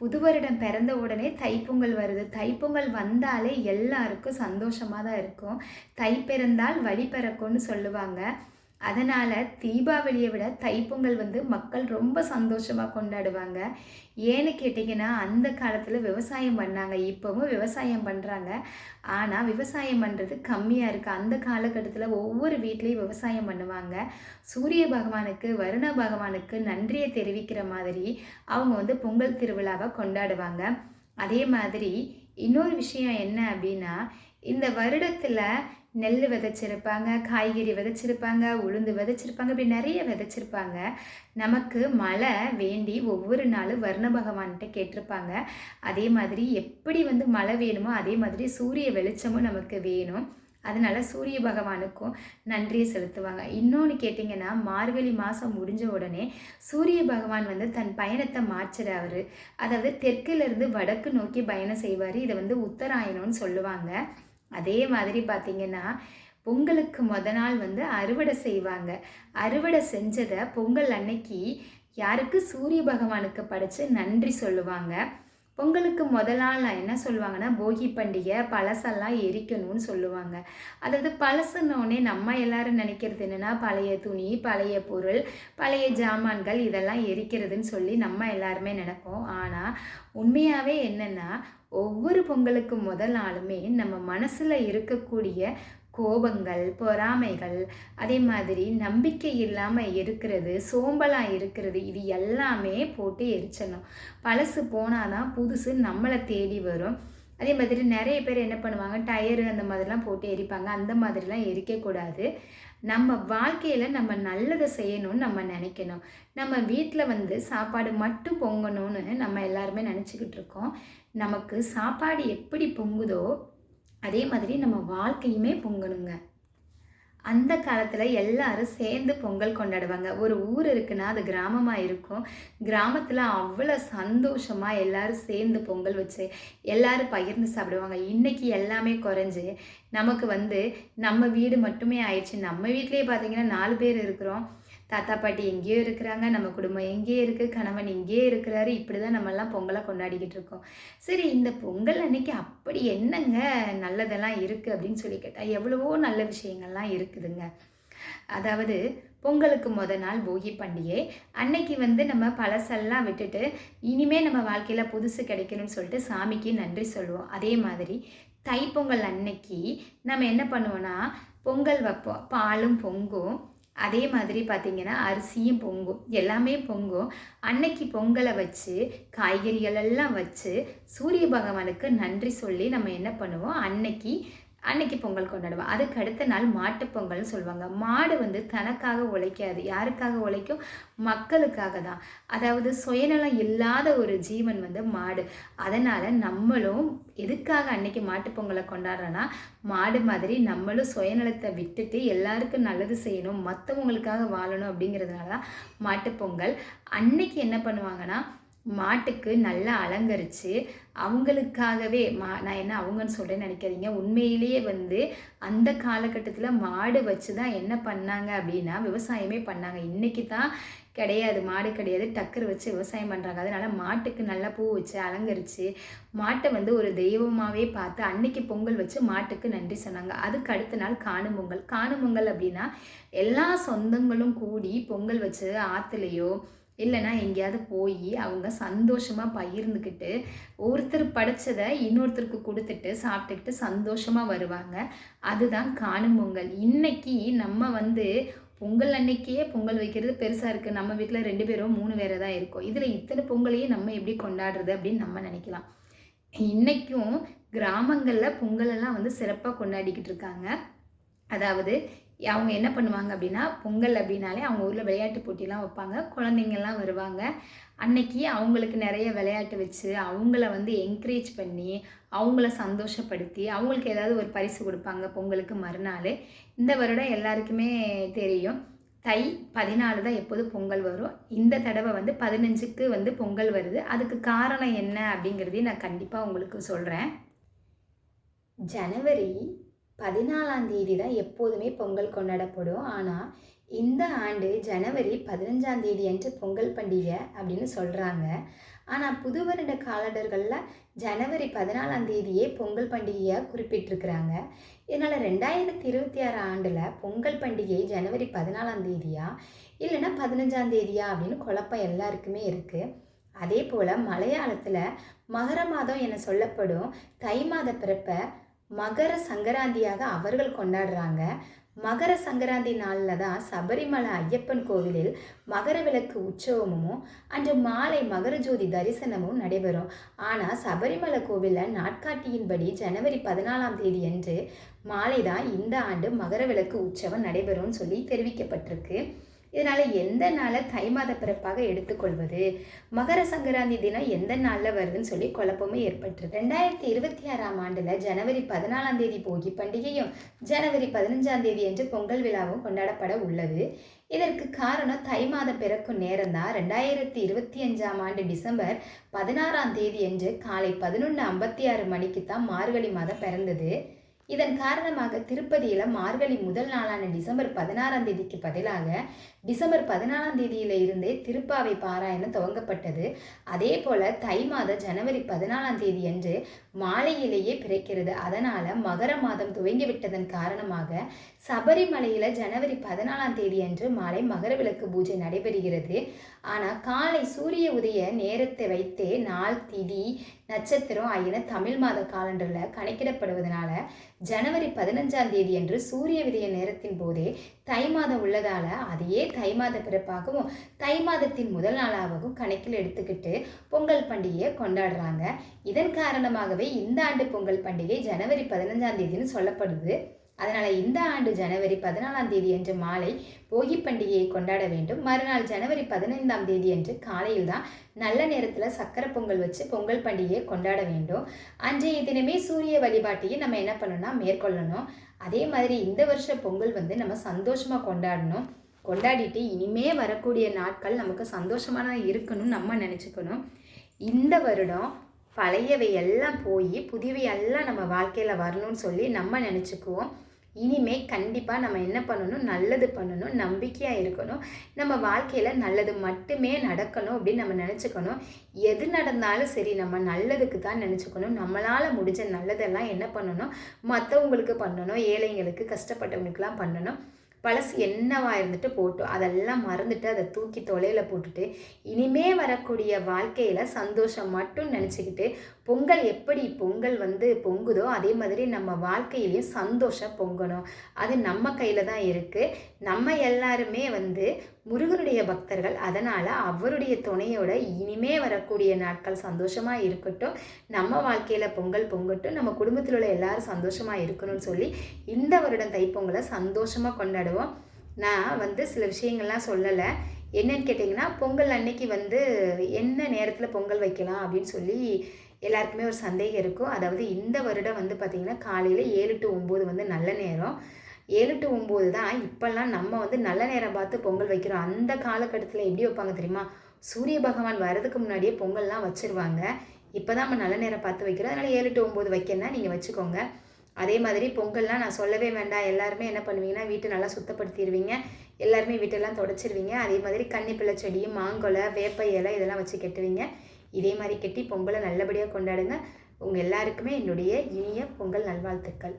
புது வருடம் பிறந்த உடனே தைப்பொங்கல் வருது. தைப்பொங்கல் வந்தாலே எல்லாருக்கும் சந்தோஷமாக தான் இருக்கும். தை பிறந்தால் வழி பிறக்கும்னு சொல்லுவாங்க. அதனால் தீபாவளியை விட தைப்பொங்கல் வந்து மக்கள் ரொம்ப சந்தோஷமாக கொண்டாடுவாங்க. ஏன்னு கேட்டிங்கன்னா அந்த காலத்தில் விவசாயம் பண்ணாங்க. இப்போவும் விவசாயம் பண்ணுறாங்க ஆனால் விவசாயம் பண்ணுறது கம்மியாக இருக்குது அந்த காலகட்டத்தில் ஒவ்வொரு வீட்லேயும் விவசாயம் பண்ணுவாங்க. சூரிய பகவானுக்கு வருண பகவானுக்கு நன்றியை தெரிவிக்கிற மாதிரி அவங்க வந்து பொங்கல் திருவிழாவை கொண்டாடுவாங்க. அதே மாதிரி இன்னொரு விஷயம் என்ன அப்படின்னா இந்த வருடத்தில் நெல் விதைச்சிருப்பாங்க காய்கறி விதைச்சிருப்பாங்க உளுந்து விதைச்சிருப்பாங்க இப்படி நிறைய விதைச்சிருப்பாங்க. நமக்கு மழை வேண்டி ஒவ்வொரு நாளும் வர்ண பகவான்கிட்ட கேட்டிருப்பாங்க. அதே மாதிரி எப்படி வந்து மழை வேணுமோ அதே மாதிரி சூரிய வெளிச்சமும் நமக்கு வேணும். அதனால சூரிய பகவானுக்கும் நன்றியை செலுத்துவாங்க. இன்னொன்று கேட்டிங்கன்னா மார்கழி மாதம் முடிஞ்ச உடனே சூரிய பகவான் வந்து தன் பயணத்தை மாற்றுறாரு. அதாவது தெற்குலேருந்து வடக்கு நோக்கி பயணம் செய்வார். இதை வந்து உத்தராயணம்னு சொல்லுவாங்க. அதே மாதிரி பார்த்திங்கன்னா பொங்கலுக்கு மொத நாள் வந்து அறுவடை செய்வாங்க. அறுவடை செஞ்சதை பொங்கல் அன்னைக்கு யாருக்கு? சூரிய பகவானுக்கு படைச்சு நன்றி சொல்லுவாங்க. பொங்கலுக்கு முதல் நாள் என்ன சொல்லுவாங்கன்னா போகி பண்டிகை பழசெல்லாம் எரிக்கணும்னு சொல்லுவாங்க. அதாவது பழசுன்னொடனே நம்ம எல்லாரும் நினைக்கிறது என்னென்னா பழைய துணி பழைய பொருள் பழைய ஜாமான்கள் இதெல்லாம் எரிக்கிறதுன்னு சொல்லி நம்ம எல்லாருமே நினைப்போம். ஆனால் உண்மையாகவே என்னென்னா ஒவ்வொரு பொங்கலுக்கு முதல் நாளுமே நம்ம மனசில் இருக்கக்கூடிய கோபங்கள் பொறாமைகள் அதே மாதிரி நம்பிக்கை இல்லாமல் இருக்கிறது சோம்பலாக இருக்கிறது இது எல்லாமே போட்டு எரிச்சிடணும். பழசு போனால் தான் புதுசு நம்மளை தேடி வரும். அதே மாதிரி நிறைய பேர் என்ன பண்ணுவாங்க டயரு அந்த மாதிரிலாம் போட்டு எரிப்பாங்க. அந்த மாதிரிலாம் எரிக்கக்கூடாது நம்ம வாழ்க்கையில் நம்ம நல்லதை செய்யணும்னு நம்ம நினைக்கணும். நம்ம வீட்டில் வந்து சாப்பாடு மட்டும் பொங்கணும்னு நம்ம எல்லாருமே நினச்சிக்கிட்டு இருக்கோம். நமக்கு சாப்பாடு எப்படி பொங்குதோ அதே மாதிரி நம்ம வாழ்க்கையுமே பொங்கணுங்க. அந்த காலத்தில் எல்லாரும் சேர்ந்து பொங்கல் கொண்டாடுவாங்க. ஒரு ஊர் இருக்குன்னா அது கிராமமாக இருக்கும். கிராமத்தில் அவ்வளோ சந்தோஷமாக எல்லாரும் சேர்ந்து பொங்கல் வச்சு எல்லாரும் பகிர்ந்து சாப்பிடுவாங்க. இன்றைக்கி எல்லாமே குறைஞ்சி நமக்கு வந்து நம்ம வீடு மட்டுமே ஆயிடுச்சு. நம்ம வீட்லேயே பார்த்திங்கன்னா நாலு பேர் இருக்கிறோம். தாத்தா பாட்டி எங்கேயோ இருக்கிறாங்க நம்ம குடும்பம் எங்கேயோ இருக்குது கணவன் எங்கேயோ இருக்கிறாரு இப்படி தான் நம்மெல்லாம் பொங்கலை கொண்டாடிக்கிட்டு இருக்கோம். சரி இந்த பொங்கல் அன்னைக்கு அப்படி என்னங்க நல்லதெல்லாம் இருக்குது அப்படின்னு சொல்லி கேட்டால் எவ்வளவோ நல்ல விஷயங்கள்லாம் இருக்குதுங்க. அதாவது பொங்கலுக்கு முத நாள் போகி பண்டிகை அன்னைக்கு வந்து நம்ம பழசெல்லாம் விட்டுட்டு இனிமே நம்ம வாழ்க்கையில் புதுசு கிடைக்கணும்னு சொல்லிட்டு சாமிக்கு நன்றி சொல்லுவோம். அதே மாதிரி தைப்பொங்கல் அன்னைக்கு நம்ம என்ன பண்ணுவோன்னா பொங்கல் வைப்போம். பாலும் பொங்கும். அதே மாதிரி பார்த்திங்கன்னா அரிசியும் பொங்கும். எல்லாமே பொங்கும். அன்னைக்கு பொங்கலை வச்சு காய்கறிகள் எல்லாம் வச்சு சூரிய பகவானுக்கு நன்றி சொல்லி நம்ம என்ன பண்ணுவோம்? அன்னைக்கு அன்னைக்கு பொங்கல் கொண்டாடுவோம். அதுக்கு அடுத்த நாள் மாட்டுப்பொங்கல்னு சொல்லுவாங்க. மாடு வந்து தனக்காக உழைக்காது. யாருக்காக உழைக்கும்? மக்களுக்காக தான். அதாவது சுயநலம் இல்லாத ஒரு ஜீவன் வந்து மாடு. அதனால் நம்மளும் எதுக்காக அன்னைக்கு மாட்டுப்பொங்கலை கொண்டாடுறோன்னா மாடு மாதிரி நம்மளும் சுயநலத்தை விட்டுட்டு எல்லாருக்கும் நல்லது செய்யணும் மற்றவங்களுக்காக வாழணும் அப்படிங்கிறதுனால தான் மாட்டுப்பொங்கல் அன்னைக்கு என்ன பண்ணுவாங்கன்னா மாட்டுக்கு நல்லா அலங்கரித்து அவங்களுக்காகவே மா நான் என்ன அவங்கன்னு சொல்கிறேன்னு நினைக்காதீங்க. உண்மையிலேயே வந்து அந்த காலகட்டத்தில் மாடு வச்சு தான் என்ன பண்ணாங்க அப்படின்னா விவசாயமே பண்ணாங்க. இன்றைக்கி தான் கிடையாது மாடு கிடையாது டக்கர் வச்சு விவசாயம் பண்ணுறாங்க அதனால் மாட்டுக்கு நல்லா பூ வச்சு அலங்கரித்து மாட்டை வந்து ஒரு தெய்வமாகவே பார்த்து அன்னைக்கு பொங்கல் வச்சு மாட்டுக்கு நன்றி சொன்னாங்க. அதுக்கு அடுத்த நாள் காணும் பொங்கல் காணும் பொங்கல் அப்படின்னா எல்லா சொந்தங்களும் கூடி பொங்கல் வச்சு ஆற்றுலையோ இல்லைன்னா எங்கேயாவது போய் அவங்க சந்தோஷமாக பகிர்ந்துக்கிட்டு ஒருத்தர் படைச்சதை இன்னொருத்தருக்கு கொடுத்துட்டு சாப்பிட்டுக்கிட்டு சந்தோஷமாக வருவாங்க. அதுதான் காணும் பொங்கல். இன்னைக்கு நம்ம வந்து பொங்கல் அன்னைக்கே பொங்கல் வைக்கிறது பெருசாக இருக்குது நம்ம வீட்டில் ரெண்டு பேரும் மூணு பேரை தான் இருக்கோம். இதில் இத்தனை பொங்கலையும் நம்ம எப்படி கொண்டாடுறது அப்படின்னு நம்ம நினைக்கலாம். இன்றைக்கும் கிராமங்களில் பொங்கலெல்லாம் வந்து சிறப்பாக கொண்டாடிக்கிட்டு இருக்காங்க. அதாவது அவங்க என்ன பண்ணுவாங்க அப்படின்னா பொங்கல் அப்படின்னாலே அவங்க ஊரில் விளையாட்டு போட்டிலாம் வைப்பாங்க. குழந்தைங்கள்லாம் வருவாங்க. அன்னைக்கு அவங்களுக்கு நிறைய விளையாட்டு வச்சு அவங்கள வந்து என்கரேஜ் பண்ணி அவங்கள சந்தோஷப்படுத்தி அவங்களுக்கு ஏதாவது ஒரு பரிசு கொடுப்பாங்க பொங்கலுக்கு மறுநாள். இந்த வருடம் எல்லாருக்குமே தெரியும். தை பதினாலு தான் எப்போது பொங்கல் வரும். இந்த தடவை வந்து பதினஞ்சுக்கு வந்து பொங்கல் வருது. அதுக்கு காரணம் என்ன அப்படிங்கிறதையும் நான் கண்டிப்பாக உங்களுக்கு சொல்கிறேன் ஜனவரி பதினாலாம் தேதி தான் எப்போதுமே பொங்கல் கொண்டாடப்படும். ஆனால் இந்த ஆண்டு ஜனவரி பதினஞ்சாம் தேதி அன்று பொங்கல் பண்டிகை அப்படின்னு சொல்கிறாங்க ஆனால் புது வருட காலண்டர்களில் ஜனவரி பதினாலாம் தேதியே பொங்கல் பண்டிகையாக குறிப்பிட்டிருக்கிறாங்க. இதனால் ரெண்டாயிரத்தி இருபத்தி ஆறு ஆண்டில் பொங்கல் பண்டிகை ஜனவரி பதினாலாம் தேதியா இல்லைன்னா பதினஞ்சாம் தேதியா அப்படின்னு குழப்பம் எல்லாருக்குமே இருக்குது அதே போல் மலையாளத்தில் மகர மாதம் என சொல்லப்படும் தை மாத பிறப்பை மகர சங்கராந்தியாக அவர்கள் கொண்டாடுறாங்க. மகர சங்கராந்தி நாளில் தான் சபரிமலை ஐயப்பன் கோவிலில் மகர விளக்கு உற்சவமும் அன்று மாலை மகர ஜோதி தரிசனமும் நடைபெறும். ஆனால் சபரிமலை கோவிலில் நாட்காட்டியின்படி ஜனவரி பதினாலாம் தேதி அன்று மாலை தான் இந்த ஆண்டு மகர விளக்கு உற்சவம் நடைபெறும்னு சொல்லி தெரிவிக்கப்பட்டிருக்கு. இதனால் எந்த நாளை தை மாத பிறப்பாக எடுத்துக்கொள்வது? மகர சங்கராந்தி தினம் எந்த நாளில் வருதுன்னு சொல்லி குழப்பமும் ஏற்பட்டு ரெண்டாயிரத்தி இருபத்தி ஆறாம் ஆண்டில் ஜனவரி பதினாலாம் தேதி போகி பண்டிகையும் ஜனவரி பதினஞ்சாம் தேதி என்று பொங்கல் விழாவும் கொண்டாடப்பட உள்ளது. இதற்கு காரணம் தை மாதம் பிறக்கும் நேரம் தான் ரெண்டாயிரத்தி இருபத்தி அஞ்சாம் ஆண்டு டிசம்பர் பதினாறாம் தேதி என்று காலை பதினொன்று ஐம்பத்தி ஆறு மணிக்கு தான் மார்கழி மாதம் பிறந்தது. இதன் காரணமாக திருப்பதியில் மார்கழி முதல் நாளான டிசம்பர் பதினாறாம் தேதிக்கு பதிலாக டிசம்பர் பதினாலாம் தேதியில இருந்தே திருப்பாவை பாராயணம் துவங்கப்பட்டது. அதே போல தை மாத ஜனவரி பதினாலாம் தேதி அன்று மாலையிலேயே பிறக்கிறது. அதனால மகர மாதம் துவங்கிவிட்டதன் காரணமாக சபரிமலையில ஜனவரி பதினாலாம் தேதி அன்று மாலை மகர விளக்கு பூஜை நடைபெறுகிறது. ஆனால் காலை சூரிய உதய நேரத்தை வைத்தே நாள் திதி நட்சத்திரம் ஆகியன தமிழ் மாத காலண்டரில் கணக்கிடப்படுவதனால ஜனவரி பதினஞ்சாம் தேதி அன்று சூரிய விதய நேரத்தின் போதே தை மாதம் உள்ளதால் அதையே தை மாத பிறப்பாகவும் தை மாதத்தின் முதல் நாளாகவும் கணக்கில் எடுத்துக்கிட்டு பொங்கல் பண்டிகையை கொண்டாடுறாங்க. இதன் காரணமாகவே இந்த ஆண்டு பொங்கல் பண்டிகை ஜனவரி பதினஞ்சாம் தேதின்னு சொல்லப்படுது. அதனால் இந்த ஆண்டு ஜனவரி பதினாலாம் தேதி அன்று மாலை போகி பண்டிகையை கொண்டாட வேண்டும். மறுநாள் ஜனவரி பதினைந்தாம் தேதி அன்று காலையில் தான் நல்ல நேரத்தில் சக்கரை பொங்கல் வச்சு பொங்கல் பண்டிகையை கொண்டாட வேண்டும். அன்றைய தினமே சூரிய வழிபாட்டையும் நம்ம என்ன பண்ணணும்னா மேற்கொள்ளணும். அதே மாதிரி இந்த வருஷ பொங்கல் வந்து நம்ம சந்தோஷமாக கொண்டாடணும். கொண்டாடிட்டு இனிமே வரக்கூடிய நாட்கள் நமக்கு சந்தோஷமான இருக்கணும்னு நம்ம நினச்சிக்கணும். இந்த வருடம் பழையவை எல்லாம் போய் புதியவை எல்லாம் நம்ம வாழ்க்கையில் வரணும்னு சொல்லி நம்ம நினச்சிக்குவோம். இனிமே கண்டிப்பாக நம்ம என்ன பண்ணணும்? நல்லது பண்ணணும். நம்பிக்கையாக இருக்கணும். நம்ம வாழ்க்கையில் நல்லது மட்டுமே நடக்கணும் அப்படின்னு நம்ம நினச்சிக்கணும். எது நடந்தாலும் சரி நம்ம நல்லதுக்கு தான் நினச்சிக்கணும். நம்மளால் முடிஞ்ச நல்லதெல்லாம் என்ன பண்ணணும்? மற்றவங்களுக்கு பண்ணணும். ஏழைங்களுக்கு கஷ்டப்பட்டவங்களுக்குலாம் பண்ணணும். பழசு என்னவாக இருந்துட்டு போட்டோம் அதெல்லாம் மறந்துட்டு அதை தூக்கி தொலையில் போட்டுட்டு இனிமே வரக்கூடிய வாழ்க்கையில் சந்தோஷம் மட்டும் நினச்சிக்கிட்டு பொங்கல் எப்படி பொங்கல் வந்து பொங்குதோ அதே மாதிரி நம்ம வாழ்க்கையிலையும் சந்தோஷம் பொங்கணும். அது நம்ம கையில் தான் இருக்குது நம்ம எல்லாருமே வந்து முருகனுடைய பக்தர்கள் அதனால் அவருடைய துணையோட இனிமே வரக்கூடிய நாட்கள் சந்தோஷமாக இருக்கட்டும். நம்ம வாழ்க்கையில் பொங்கல் பொங்கட்டும் நம்ம குடும்பத்தில் உள்ள எல்லாரும் சந்தோஷமாக இருக்கணும்னு சொல்லி இந்த வருடம் தைப்பொங்கலை சந்தோஷமாக கொண்டாடுவோம். நான் வந்து சில விஷயங்கள்லாம் சொல்லலை. என்னன்னு கேட்டிங்கன்னா பொங்கல் அன்னைக்கு வந்து என்ன நேரத்தில் பொங்கல் வைக்கலாம் அப்படின்னு சொல்லி எல்லாருக்குமே ஒரு சந்தேகம் இருக்கும். அதாவது இந்த வருடம் வந்து பார்த்திங்கன்னா காலையில் ஏழு டு ஒம்பது வந்து நல்ல நேரம். ஏழு டு ஒம்பது தான் இப்போல்லாம் நம்ம வந்து நல்ல நேரம் பார்த்து பொங்கல் வைக்கிறோம். அந்த காலகட்டத்தில் எப்படி வைப்பாங்க தெரியுமா? சூரிய பகவான் வர்றதுக்கு முன்னாடியே பொங்கல்லாம் வச்சுருவாங்க. இப்போ தான் நம்ம நல்ல நேரம் பார்த்து வைக்கிறோம். அதனால் ஏழு டு ஒம்பது வைக்கணும்னா நீங்கள் வச்சுக்கோங்க. அதே மாதிரி பொங்கல்லாம் நான் சொல்லவே வேண்டாம். எல்லாருமே என்ன பண்ணுவீங்கன்னா வீட்டை நல்லா சுத்தப்படுத்திடுவீங்க எல்லாருமே வீட்டெல்லாம் தொடச்சிருவீங்க. அதே மாதிரி கன்னிப்பிள்ளை செடி மாங்கொலை வேப்ப இலை இதெல்லாம் வச்சு கெட்டுவீங்க. இதே மாதிரி கெட்டி பொங்கலை நல்லபடியாக கொண்டாடுங்க. உங்கள் எல்லாருக்குமே என்னுடைய இனிய பொங்கல் நல்வாழ்த்துக்கள்.